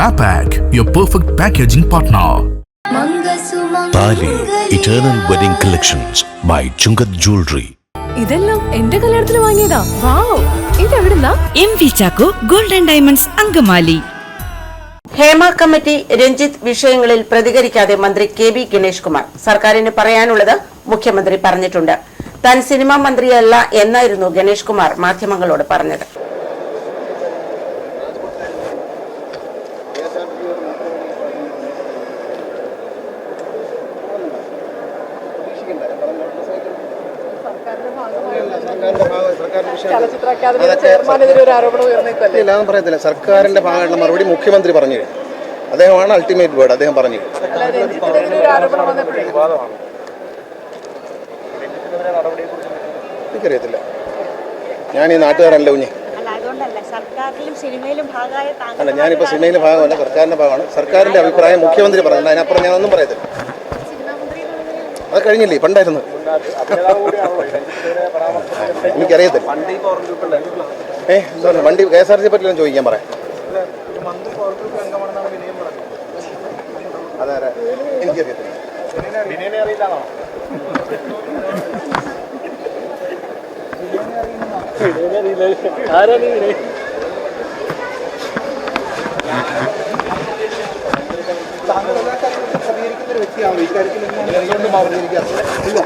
Mapac, your perfect packaging partner. Thali eternal wedding collections by Chungath jewellery ഇതെല്ലാം എന്റെ കല്യാണത്തിന് വാങ്ങിയതാ. Wow. ഇതെവിടുന്നാ M V Chacko golden diamonds Angamaly. Hema committee Ranjith വിഷയങ്ങളിൽ പ്രതികരിക്കാതെ മന്ത്രി K B Ganesh Kumar. സർക്കാരിന് പറയാനുള്ളത് മുഖ്യമന്ത്രി പറഞ്ഞിട്ടുണ്ട്. താൻ സിനിമാ മന്ത്രിയല്ല എന്നായിരുന്നു ഗണേഷ് കുമാർ മാധ്യമങ്ങളോട് പറഞ്ഞത്. പറയത്തില്ല. സർക്കാരിന്റെ ഭാഗമായിട്ടുള്ള മറുപടി മുഖ്യമന്ത്രി പറഞ്ഞു അദ്ദേഹമാണ് അൾട്ടിമേറ്റ് വേർഡ് അദ്ദേഹം പറഞ്ഞു എനിക്കറിയത്തില്ല. ഞാൻ ഈ നാട്ടുകാരല്ല കുഞ്ഞ്. അല്ല ഞാനിപ്പോ സർക്കാരിലും സിനിമയിലും ഭാഗമായ അല്ല ഞാനിപ്പോൾ സിനിമയിലെ ഭാഗമല്ല സർക്കാരിന്റെ ഭാഗമാണ്. സർക്കാരിന്റെ അഭിപ്രായം മുഖ്യമന്ത്രി പറഞ്ഞു അതിനപ്പുറം ഞാനൊന്നും പറയത്തില്ല. അത് കഴിഞ്ഞില്ലേ? പണ്ടായിരുന്നു. എനിക്കറിയത്തില്ല. ഏ എന്താ വണ്ടി കെ എസ് ആർ സി പറ്റില്ല ചോദിക്കാൻ പറയാം. അതെ അതെ എനിക്കറിയത്തില്ല എല്ലാ വ്യക്തിയാണല്ലോ ഇക്കാര്യത്തിൽ എന്തുകൊണ്ടും പ്രതികരിക്കാറില്ല ഇല്ല.